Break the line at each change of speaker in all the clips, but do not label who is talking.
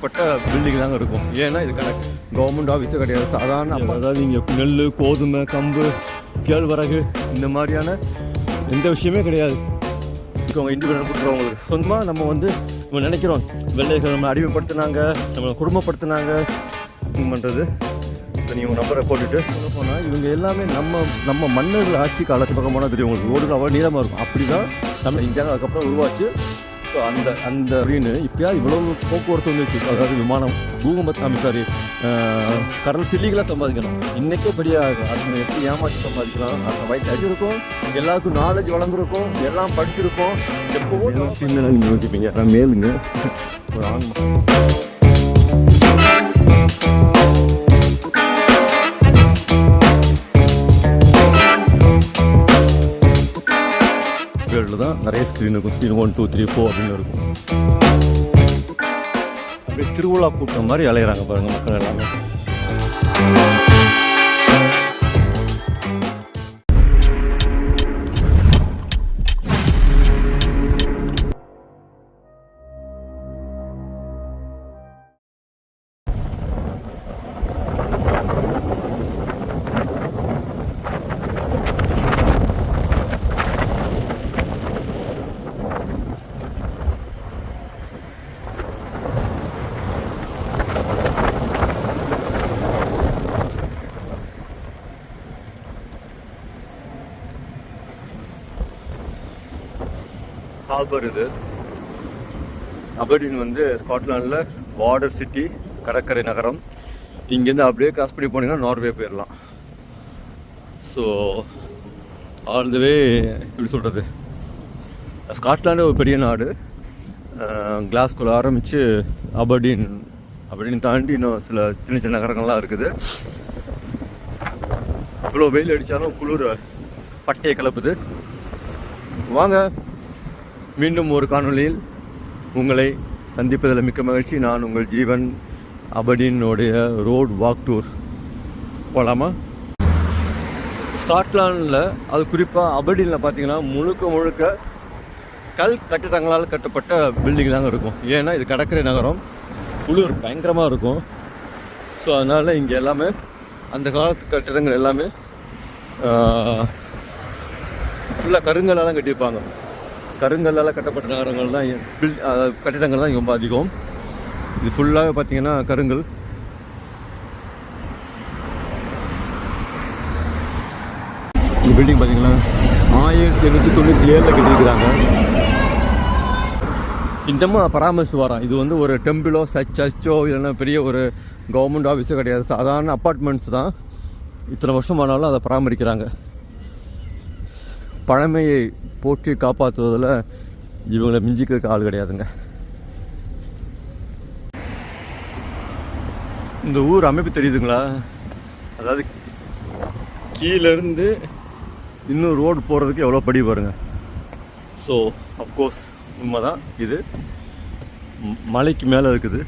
கட்டப்பட்ட பில்டிங் தாங்க இருக்கும். ஏன்னா இது கணக்கு கவர்மெண்ட் ஆஃபீஸும் கிடையாது. சாதாரண அதாவது இங்கே நெல் கோதுமை கம்பு கேழ்வரகு இந்த மாதிரியான எந்த விஷயமே கிடையாது. அவங்க இண்டிபெண்ட் கொடுக்குறவங்களுக்கு. சொந்தமாக நம்ம வந்து நம்ம நினைக்கிறோம். வெள்ளைகள் நம்ம அடிமைப்படுத்தினாங்க நம்மளை குடும்பப்படுத்தினாங்க. பண்ணுறது இப்போ நீங்கள் நம்பரை போட்டுட்டு சொல்ல போனால் இவங்க எல்லாமே நம்ம நம்ம மன்னர்கள் ஆட்சி காலத்து பக்கம் போனால் தெரியும் உங்களுக்கு. ரோடு அவ்வளோ நீளமாக இருக்கும். அப்படி தான் நம்ம இந்தியா அதுக்கப்புறம் உருவாச்சு. ஸோ அந்த அந்த அப்படின்னு இப்போயா இவ்வளவு போக்குவரத்து வந்துச்சு அதாவது விமானம் பூகம்பத் ஐம் சாரி கடல் சில்லிகளாக சம்பாதிக்கணும். இன்றைக்கே பெரிய அது எப்படி ஏமாற்றி சம்பாதிக்கலாம்? அந்த வயசு அடி இருக்கும். எல்லாருக்கும் நாலேஜ் வளர்ந்துருக்கும். எல்லாம் படிச்சிருக்கோம். எப்போவோ பின்னல நீங்கள் யோசிப்பீங்க? மேலுங்க. ஒரு ஆன்மா தான் நிறைய ஸ்க்ரீன் இருக்கும். Screen one two three four அப்படின்னு இருக்கும். அப்படியே திருவிழா கூட்டம் மாதிரி அலையிறாங்க பாருங்கள் மக்கள் எல்லாமே. ஹார்பர் இது. அபர்டின் வந்து ஸ்காட்லாண்டில் பார்டர் சிட்டி கடற்கரை நகரம். இங்கேருந்து அப்படியே கிராஸ் பண்ணி போனீங்கன்னா நார்வே போயிடலாம் ஸோ ஆல் த வே எப்படி சொல்கிறது ஸ்காட்லாண்டு ஒரு பெரிய நாடு. கிளாஸ்குள்ள ஆரம்பித்து அபர்டீன் அப்படின்னு தாண்டி இன்னும் சில சின்ன சின்ன நகரங்கள்லாம் இருக்குது. இவ்வளோ வெயில் அடித்தாலும் குளிர் பட்டையை கிளப்புது வாங்க. மீண்டும் ஒரு காணொளியில் உங்களை சந்திப்பதில் மிக்க மகிழ்ச்சி. நான் உங்கள் ஜீவன் அபடினுடைய ரோட் வாக் டூர் போகலாமா ஸ்காட்லாண்டில் அது குறிப்பாக அபடினில் பார்த்தீங்கன்னா முழுக்க முழுக்க கல் கட்டிடங்களால் கட்டப்பட்ட பில்டிங் தாங்க இருக்கும். ஏன்னா இது கடற்கரை நகரம். குளிர் பயங்கரமாக இருக்கும். ஸோ அதனால் இங்கே எல்லாமே அந்த காலத்து கட்டிடங்கள் எல்லாமே ஃபுல்லாக கருங்கலாக தான் கட்டியிருப்பாங்க. கருங்கல்லால் கட்டப்பட்ட நகரங்கள் தான் பில் கட்டிடங்கள் தான் இங்கே ரொம்ப அதிகம். இது ஃபுல்லாகவே பார்த்தீங்கன்னா கருங்கல். இந்த பில்டிங் பார்த்தீங்களா ஆயிரத்தி எண்ணூற்றி தொண்ணூற்றி ஏழில் கட்டியிருக்கிறாங்க. இன்னமும் பராமரிச்சு வரோம் இது வந்து ஒரு டெம்பிளோ சர்ச் சர்ச்சோ இல்லைன்னா பெரிய ஒரு கவர்மெண்ட் ஆஃபீஸோ கிடையாது. சாதாரண அப்பார்ட்மெண்ட்ஸ் தான். இத்தனை வருஷம் ஆனாலும் அதை பராமரிக்கிறாங்க. பழமையை போற்றி காப்பாற்றுவதில் இவங்களை மிஞ்சிக்கிறதுக்கு ஆள் கிடையாதுங்க. இந்த ஊர் அமைப்பு தெரியுதுங்களா? அதாவது கீழேருந்து இன்னும் ரோடு போகிறதுக்கு எவ்வளோ படி பாருங்கள் ஸோ அஃப்கோர்ஸ் உண்மைதான். இது மலைக்கு மேலே இருக்குது.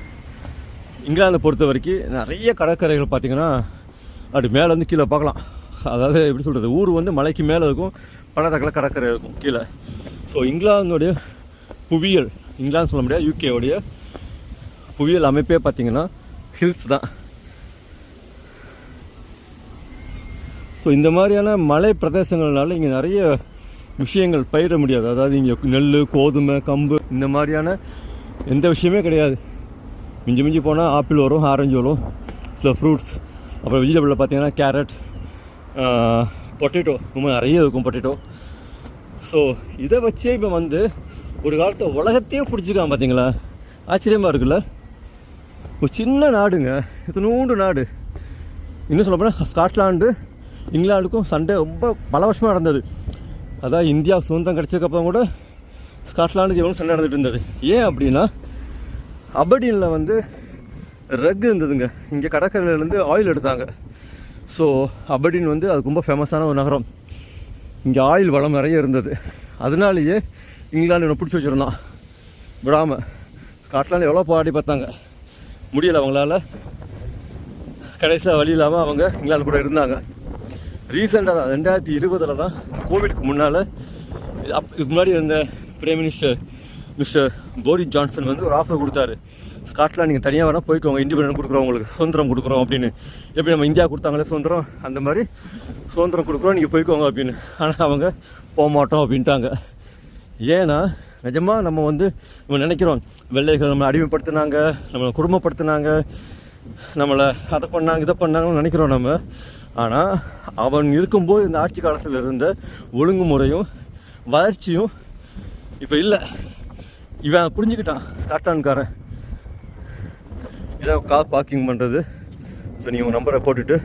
இங்கிலாந்தை பொறுத்த வரைக்கும் நிறைய கடற்கரைகள் பார்த்திங்கன்னா அப்படி மேலே வந்து கீழே பார்க்கலாம். அதாவது எப்படி சொல்கிறது ஊர் வந்து மலைக்கு மேலே இருக்கும் பள்ளத்தாக்கில் கடற்கரை இருக்கும் கீழே. ஸோ இங்கிலாந்துடைய புவியியல் இங்கிலாந்து சொல்ல முடியாது யூகேவுடைய புவியியல் அமைப்பே பார்த்திங்கன்னா ஹில்ஸ் தான். ஸோ இந்த மாதிரியான மலை பிரதேசங்கள்னால இங்கே நிறைய விஷயங்கள் பயிர முடியாது. அதாவது இங்கே நெல் கோதுமை கம்பு இந்த மாதிரியான எந்த விஷயமே கிடையாது. மிஞ்சி மிஞ்சி போனால் ஆப்பிள் வரும் ஆரஞ்சு வரும் சில ஃப்ரூட்ஸ் அப்புறம் வெஜிடபிளில் பார்த்தீங்கன்னா கேரட் பொட்டேட்டோ ரொம்ப நிறைய இருக்கும் பொட்டேட்டோ ஸோ இதை வச்சே இப்போ வந்து ஒரு காலத்தில் உலகத்தையே பிடிச்சிக்கான் பார்த்தீங்களா ஆச்சரியமாக இருக்குல்ல? ஒரு சின்ன நாடுங்க. இத்தனூண்டு நாடு. இன்னும் சொல்ல போனால் ஸ்காட்லாண்டு இங்கிலாந்துக்கும் சண்டை ரொம்ப பல வருஷமாக நடந்தது. அதான் இந்தியா சுதந்திரம் கிடச்சதுக்கப்புறம் கூட ஸ்காட்லாண்டுக்கு எவ்வளோ சண்டை நடந்துட்டு இருந்தது. ஏன் அப்படின்னா அபடினில் வந்து ரக் இருந்ததுங்க. இங்கே கடற்கரையிலேருந்து ஆயில் எடுத்தாங்க. ஸோ அபடின் வந்து அது ரொம்ப ஃபேமஸான ஒரு நகரம். இங்கே ஆயில் வளம் நிறைய இருந்தது. அதனாலேயே இங்கிலாந்து இவனை பிடிச்சி வச்சுருந்தான். விடாமல் ஸ்காட்லாந்து எவ்வளோ போராடி பார்த்தாங்க. முடியலை அவங்களால. கடைசியில் வழி இல்லாமல் அவங்க இங்கிலாந்து கூட இருந்தாங்க. ரீசெண்டாக தான் ரெண்டாயிரத்தி இருபதில் தான் கோவிட்க்கு முன்னால் அப் இதுக்கு முன்னாடி இருந்த prime minister mister Boris Johnson வந்து ஒரு ஆஃபர் கொடுத்தாரு. ஸ்காட்லாண்ட் நீங்கள் தனியாக வேணால் போய்க்கோங்க. இண்டிபெண்டன்ட் கொடுக்குறோம் உங்களுக்கு. சுதந்திரம் கொடுக்குறோம் அப்படின்னு. எப்படி நம்ம இந்தியா கொடுத்தாங்களே சுதந்திரம்? அந்த மாதிரி சுதந்திரம் கொடுக்குறோம். நீங்கள் போய்க்கோங்க அப்படின்னு. ஆனால் அவங்க போக மாட்டோம் அப்படின்ட்டாங்க. ஏன்னா நிஜமாக நம்ம வந்து நம்ம நினைக்கிறோம். வெள்ளைகள் நம்மளை அடிமைப்படுத்தினாங்க நம்மளை குடும்பப்படுத்தினாங்க நம்மளை அதை பண்ணாங்க இதை பண்ணாங்கன்னு நினைக்கிறோம் நம்ம. ஆனால் அவன் இருக்கும்போது இந்த ஆட்சி காலத்தில் இருந்த ஒழுங்குமுறையும் வளர்ச்சியும் இப்போ இல்லை. இவன் புரிஞ்சுக்கிட்டான். ஸ்காட்லாண்ட்காரன் இதான் கார் பார்க்கிங் பண்ணுறது ஸோ நீங்கள் உங்கள் நம்பரை போட்டுட்டு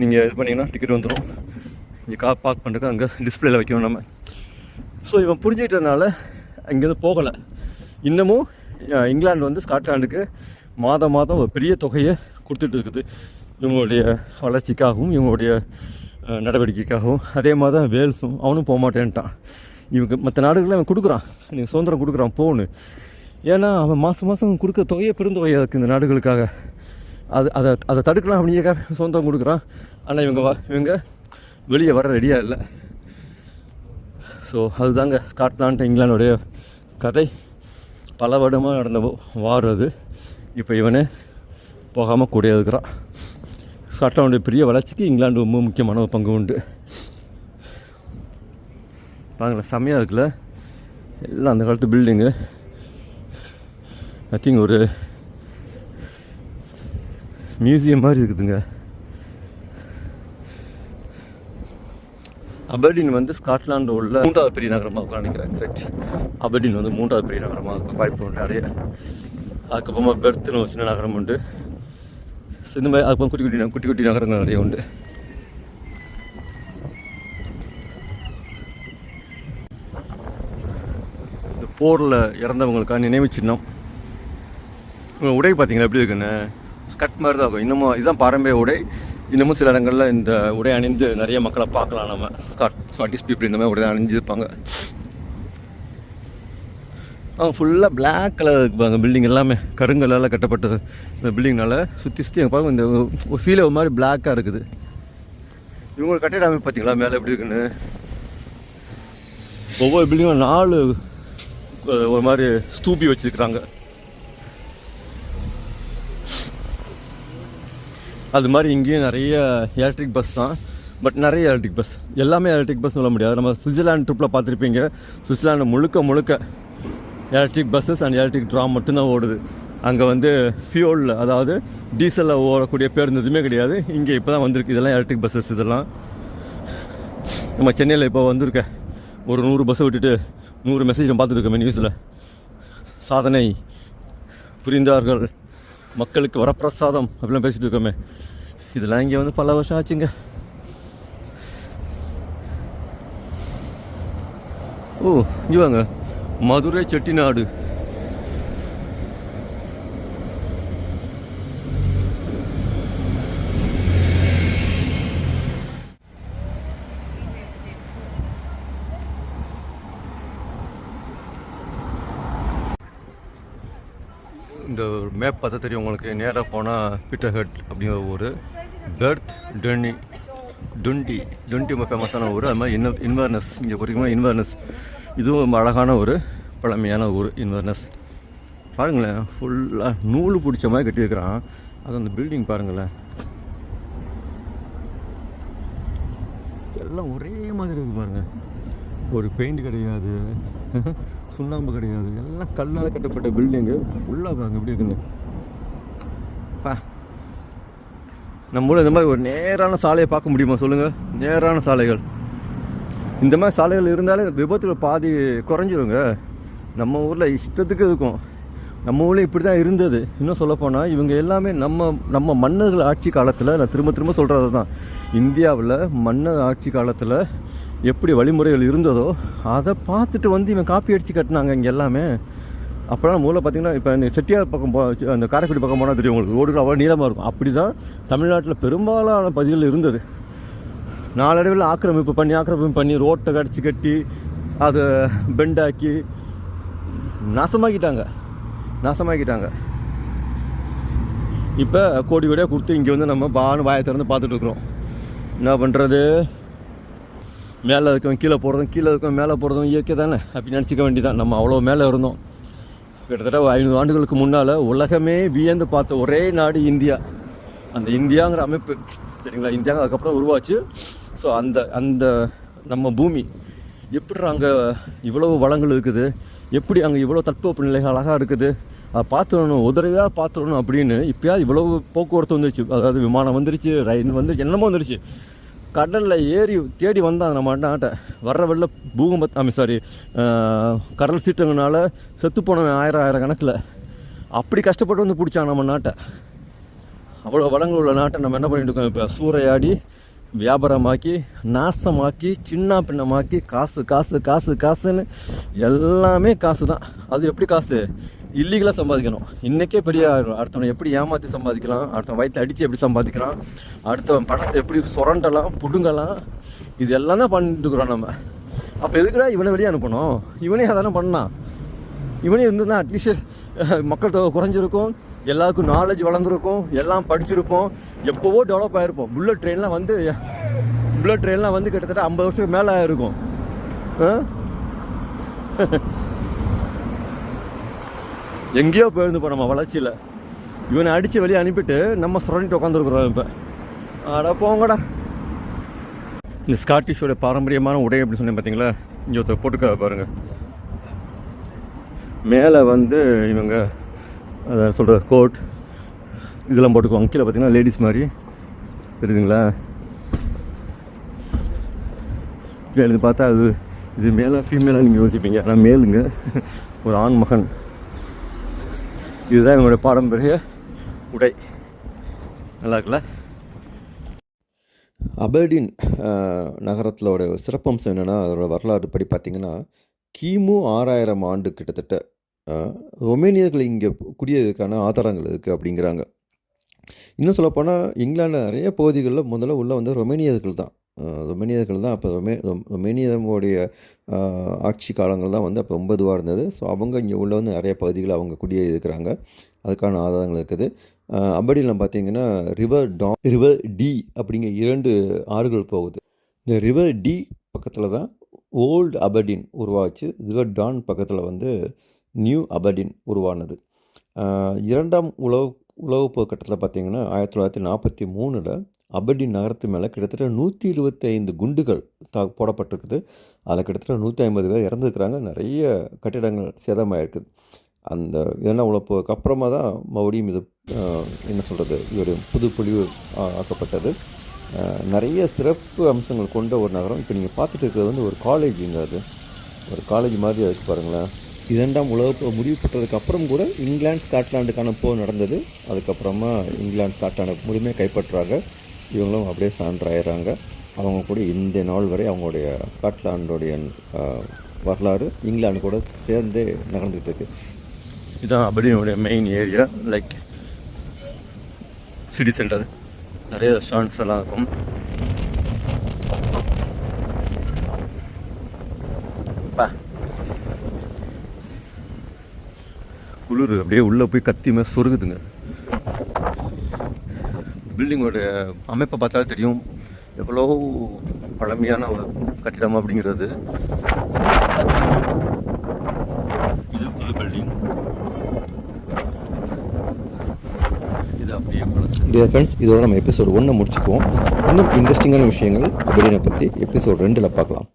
நீங்கள் இது பண்ணிங்கன்னா டிக்கெட் வந்துடும் இங்கே கார் பார்க் பண்ணுறதுக்கு அங்கே டிஸ்பிளேயில் வைக்கணும் நம்ம. ஸோ இவன் புரிஞ்சுக்கிட்டதுனால அங்கேருந்து போகலை. இன்னமும் இங்கிலாந்து வந்து ஸ்காட்லாண்டுக்கு மாதம் மாதம் ஒரு பெரிய தொகையை கொடுத்துட்டு இருக்குது. இவங்களுடைய வளர்ச்சிக்காகவும் இவங்களுடைய நடவடிக்கைக்காகவும். அதே மாதிரி தான் வேல்ஸும் அவனும் போக மாட்டேன்ட்டான். இவங்க மற்ற நாடுகளில் அவன் கொடுக்குறான். நீங்கள் சுதந்திரம் கொடுக்குறான் போகணும் ஏன்னா அவன் மாதம் மாதம் கொடுக்க தொகையை பெருந்தொகையாக இருக்குது இந்த நாடுகளுக்காக. அது அதை அதை தடுக்கலாம் அப்படிங்கிறக்காக சொந்தம் கொடுக்குறான். ஆனால் இவங்க வா இவங்க வெளியே வர ரெடியாக இல்லை. ஸோ அதுதாங்க ஸ்காட்லாண்ட் இங்கிலாண்டுடைய கதை. பல வருடமாக நடந்த வார் அது. இப்போ இவனே போகாமல் கூட இருக்கிறான் ஸ்காட்லாண்டுடைய பெரிய வளர்ச்சிக்கு இங்கிலாந்து ரொம்ப முக்கியமான ஒரு பங்கு உண்டு. பாருங்களேன் செம்மையாக இருக்குல்ல? எல்லாம் அந்த காலத்து பில்டிங்கு ஐ திங்க் ஒரு மியூசியம் மாதிரி இருக்குதுங்க. அபர்டின் வந்து ஸ்காட்லாண்டு உள்ள மூன்றாவது பெரிய நகரமாக இருக்கும் நினைக்கிறேன் கரெக்ட் அபர்டின் வந்து மூன்றாவது பெரிய நகரமாக இருக்கும் வாய்ப்பு உண்டு நிறைய. அதுக்கப்புறமா பெர்த்துன்னு ஒரு சின்ன நகரம் உண்டு. So, இந்த மாதிரி அதுக்கப்புறம் குட்டி குட்டி குட்டி குட்டி நகரங்கள் நிறைய உண்டு. இந்த போரில் இறந்தவங்களுக்கான நினைவு சின்னம். உடை பார்த்தீங்களா எப்படி இருக்குன்னு? ஸ்கட் மாதிரி தான் இருக்கும். இன்னமும் இதுதான் பாரம்பரிய உடை. இன்னமும் சில இடங்களில் இந்த உடை அணிந்து நிறைய மக்களை பார்க்கலாம் நம்ம. ஸ்காட் ஸ்காட்டிஷ் பீப்புள் இந்த மாதிரி உடை அணிஞ்சிருப்பாங்க. அவங்க ஃபுல்லாக பிளாக் கலர் இருப்பாங்க பில்டிங் எல்லாமே கருங்கல்லால் கட்டப்பட்டது. இந்த பில்டிங்னால சுற்றி சுற்றி அங்கே பார்க்க இந்த ஒரு ஃபீல் ஒரு மாதிரி பிளாக்காக இருக்குது. இவங்க கட்டிட அமைப்பு பார்த்தீங்களா மேலே எப்படி இருக்குன்னு? ஒவ்வொரு பில்டிங்கும் நாலு ஒரு மாதிரி ஸ்தூபி வச்சுருக்குறாங்க. அது மாதிரி இங்கேயும் நிறைய எலக்ட்ரிக் பஸ் தான். பட் நிறைய எலக்ட்ரிக் பஸ் எல்லாமே எலக்ட்ரிக் பஸ் சொல்ல முடியாது. நம்ம சுவிட்சர்லாண்ட் ட்ரிப்பில் பார்த்துருப்பீங்க. சுவிட்சர்லாண்டு முழுக்க முழுக்க electric buses and electric tram மட்டும்தான் ஓடுது. அங்கே வந்து ஃபியூலில் அதாவது டீசலில் ஓடக்கூடிய பேருந்து எதுவுமே கிடையாது. இங்கே இப்போ தான் வந்திருக்கு இதெல்லாம் எலக்ட்ரிக் பஸ்ஸஸ் இதெல்லாம். நம்ம சென்னையில் இப்போ வந்திருக்க. ஒரு நூறு பஸ்ஸை விட்டுட்டு நூறு மெசேஜ் பார்த்துருக்கோமே நியூஸில் சாதனை புரிந்தார்கள். மக்களுக்கு வரப்பிரசாதம் அப்படிலாம் பேசிகிட்டு இருக்கோமே. இதெல்லாம் இங்கே வந்து பல வருஷம் ஆச்சுங்க. ஓ இங்கே வாங்க. மதுரை செட்டிநாடு இந்த மேப் பார்த்தா தெரியும் உங்களுக்கு நேராக போனால் பீட்டர்ஹெட் அப்படிங்கிற ஊர். பெர்த் டென்னி டுண்டி டுண்டி ரொம்ப ஃபேமஸான ஊர். அது மாதிரி இன்வ இன்வர்னஸ் இங்கே குறிக்கமாக இன்வர்னஸ் இதுவும் ரொம்ப அழகான ஒரு பழமையான ஊர் இன்வர்னஸ் பாருங்களேன் ஃபுல்லாக நூல் பிடிச்ச மாதிரி கட்டியிருக்கிறான். அது அந்த பில்டிங் பாருங்களேன். எல்லாம் ஒரே மாதிரி இருக்குது பாருங்கள் ஒரு பெயிண்ட் கிடையாது. சுண்ணாம்பு கிடையாது. எல்லாம் கல்லால் கட்டப்பட்ட பில்டிங்கு ஃபுல்லாக பாருங்க எப்படி இருக்குன்னு. பா. நம்ம ஊரில் இந்த மாதிரி ஒரு நேரான சாலையை பார்க்க முடியுமா? சொல்லுங்கள் நேரான சாலைகள். இந்த மாதிரி சாலைகள் இருந்தாலே விபத்துகள் பாதி குறைஞ்சிருங்க. நம்ம ஊரில் இஷ்டத்துக்கு இருக்கும். நம்ம ஊரில் இப்படி தான் இருந்தது. இன்னும் சொல்லப்போனால் இவங்க எல்லாமே நம்ம நம்ம மன்னர்கள் ஆட்சி காலத்தில் நான் திரும்ப திரும்ப சொல்கிறது தான் இந்தியாவில் மன்னர் ஆட்சி காலத்தில் எப்படி வழிமுறைகள் இருந்ததோ அதை பார்த்துட்டு வந்து இவன் காப்பி அடித்து கட்டினாங்க இங்கே எல்லாமே. அப்போலாம் நம்ம பார்த்தீங்கன்னா இப்போ இந்த செட்டியார் பக்கம் போ அந்த காரைக்குடி பக்கம் போனால் தெரியும் உங்களுக்கு. ரோடுகள் அவ்வளோ நீளமாக இருக்கும். அப்படி தான் தமிழ்நாட்டில் பெரும்பாலான பகுதிகள் இருந்தது. நாளடைவில் ஆக்கிரமிப்பு பண்ணி ஆக்கிரமிப்பு பண்ணி ரோட்டை கடிச்சு கட்டி அதை பெண்டாக்கி நாசமாக்கிட்டாங்க. நாசமாக்கிட்டாங்க. இப்போ கோடி கோடியாக கொடுத்து இங்கே வந்து நம்ம பானு வாயை திறந்து பார்த்துட்டு இருக்கிறோம். என்ன பண்ணுறது மேலே இருக்கவன் கீழே போகிறதும் கீழே இருக்கவன் மேலே போகிறதும் இயற்கை தானே? அப்படி நினச்சிக்க வேண்டியதான் நம்ம அவ்வளோ மேலே இருந்தோம். கிட்டத்தட்ட ஐநூறு ஆண்டுகளுக்கு முன்னால் உலகமே வியந்து பார்த்த ஒரே நாடு இந்தியா. அந்த இந்தியாங்கிற அமைப்பு சரிங்களா? இந்தியா அதுக்கப்புறம் உருவாச்சு. ஸோ அந்த அந்த நம்ம பூமி எப்படி அங்கே இவ்வளவு வளங்கள் இருக்குது? எப்படி அங்கே இவ்வளோ தட்பவெப்ப நிலைகள் அழகாக இருக்குது? அதை பார்த்துடணும் உதவியாக பார்த்துடணும் அப்படின்னு இப்போயாவது இவ்வளவு போக்குவரத்து வந்துருச்சு. அதாவது விமானம் வந்துருச்சு ரயில் வந்துருச்சு என்னமோ வந்துருச்சு. கடலில் ஏறி தேடி வந்தாங்க நம்ம நாட்டை வர்ற வெளில பூகம்பத் ஐ சாரி கடல் சீற்றங்கனால செத்து போனவன் ஆயிரம் ஆயிரம் கணக்கில். அப்படி கஷ்டப்பட்டு வந்து பிடிச்சான் நம்ம நாட்டை அவ்வளோ வளங்கள் உள்ள நாட்டை நம்ம என்ன பண்ணிட்டு இருக்கோம் இப்போ? சூறையாடி வியாபாரமாக்கி நாசமாக்கி சின்ன பின்னமாக்கி காசு காசு காசு காசுன்னு எல்லாமே காசு தான் அது எப்படி காசு? இல்லீகலாக சம்பாதிக்கணும். இன்றைக்கே பெரிய அடுத்தவன் அடுத்தவனை எப்படி ஏமாற்றி சம்பாதிக்கலாம்? அடுத்தவன் வயிற்று அடித்து எப்படி சம்பாதிக்கலாம்? அடுத்தவன் பணத்தை எப்படி சுரண்டலாம்? புடுங்கலாம்? இது எல்லாம் தான் பண்ணிட்டுருக்குறோம் நம்ம. அப்போ எதுக்குடா இவனை வெளியே அனுப்பணும்? இவனே அதானே பண்ணான் இவனே இருந்ததுன்னா அட்லீஸ்ட் மக்கள் தொகை குறைஞ்சிருக்கும். எல்லாருக்கும் நாலேஜ் வளர்ந்துருக்கும் எல்லாம் படிச்சிருப்போம் எப்போவோ டெவலப் ஆகிருப்போம் புல்லட் ட்ரெயின்லாம் வந்து புல்லட் ட்ரெயின்லாம் வந்து கிட்டத்தட்ட ஐம்பது வருஷத்துக்கு மேலே ஆகிருக்கும் ஆ? எங்கேயோ போயிருந்துப்போ நம்ம வளர்ச்சியில். இவனை அடித்து வெளியே அனுப்பிட்டு நம்ம சுரண்டிட்டு உட்காந்துருக்குறோம் இப்போ. அடா போங்கடா. இந்த ஸ்காட்டிஷோட பாரம்பரியமான உடை அப்படின்னு சொன்னேன் பார்த்தீங்களா இங்கே ஒருத்தர் போட்டுக்க பாருங்கள் மேலே வந்து இவங்க அதை சொல்கிற கோட் இதெல்லாம் போட்டுக்குவாங்க கீழே பார்த்தீங்கன்னா லேடிஸ் மாதிரி. தெரியுதுங்களா? கீழே இருந்து பார்த்தா அது இது மேலே ஃபீமேலாக நீங்கள் யோசிப்பீங்க. ஆனால் மேலுங்க ஒரு ஆண் மகன். இதுதான் எங்களுடைய பாரம்பரிய உடை. நல்லா இருக்குல்ல?
அபர்டீன் நகரத்திலோட சிறப்பம்சம் என்னென்னா அதோட வரலாறு படி பார்த்திங்கன்னா கிமு ஆறாயிரம் ஆண்டு கிட்டத்தட்ட ரொமேனியர்கள் இங்கே குடியேறதுக்கான ஆதாரங்கள் இருக்குது அப்படிங்கிறாங்க. இன்னும் சொல்லப்போனால் இங்கிலாந்து நிறைய பகுதிகளில் முதல்ல உள்ள வந்து ரொமேனியர்கள் தான். ரொமேனியர்கள் தான். அப்போ ரொமே ரொம்- ரொமேனியர்களுடைய ஆட்சி காலங்கள் தான் வந்து அப்போ ரொம்ப இதுவாக இருந்தது. ஸோ அவங்க இங்கே உள்ள வந்து நிறைய பகுதிகள் அவங்க குடியேறியிருக்கிறாங்க. அதுக்கான ஆதாரங்கள் இருக்குது. அபடியில் பார்த்தீங்கன்னா ரிவர் டா ரிவர் டி அப்படிங்கிற இரண்டு ஆறுகள் போகுது. இந்த ரிவர் டி பக்கத்தில் தான் ஓல்டு அபடின் உருவாச்சு. ரிவர் டான் பக்கத்தில் வந்து நியூ அபடின் உருவானது. இரண்டாம் உலக உலகப் போர்க்கட்டத்தில் பார்த்தீங்கன்னா ஆயிரத்தி தொள்ளாயிரத்தி நாற்பத்தி மூணில் அபடின் நகரத்து மேலே கிட்டத்தட்ட நூற்றி இருபத்தி ஐந்து குண்டுகள் தா போடப்பட்டிருக்குது. அதில் கிட்டத்தட்ட நூற்றி ஐம்பது பேர் இறந்துருக்குறாங்க. நிறைய கட்டிடங்கள் சேதமாயிருக்குது. அந்த இரண்டாம் உழப்புக்கு அப்புறமா தான் மறுபடியும் இது என்ன சொல்கிறது ஒரு புது ஆக்கப்பட்டது. நிறைய சிறப்பு அம்சங்கள் கொண்ட ஒரு நகரம். இப்போ நீங்கள் பார்த்துட்டு இருக்கிறது வந்து ஒரு காலேஜுங்க அது. ஒரு காலேஜ் மாதிரி இருக்குது பாருங்களேன். இரண்டாம் உலகப்போர் முடிவு பெற்றதுக்கு அப்புறம் கூட இங்கிலாந்து ஸ்காட்லாண்டுக்கான போர் நடந்தது. அதுக்கப்புறமா இங்கிலாந்து ஸ்காட்லாண்டு முழுமையாக கைப்பற்றுறாங்க இவங்களும் அப்படியே சான்றாயிடுறாங்க அவங்க கூட இந்த நாள் வரை அவங்களுடைய ஸ்காட்லாண்டுடைய வரலாறு இங்கிலாந்து கூட சேர்ந்தே நடந்துகிட்டு இருக்கு.
இதுதான் அபடினுடைய main area like city centre நிறைய ரெஸ்டாரண்ட்ஸ் எல்லாம் இருக்கும். குளிர் அப்படியே உள்ளே போய் கத்தி மாதிரி சொருகுதுங்க. பில்டிங்கோட அமைப்பை பார்த்தாலே தெரியும் எவ்வளோ பழமையான ஒரு கட்டிடம் அப்படிங்கிறது. இது புது பில்டிங் இது அப்படியே பழசு
ஃப்ரெண்ட்ஸ் இதோட நம்ம எபிசோடு ஒன்று முடிச்சுக்குவோம். இன்னும் இன்ட்ரெஸ்டிங்கான விஷயங்கள் அப்படின்னு பற்றி எபிசோட் ரெண்டில் பார்க்கலாம்.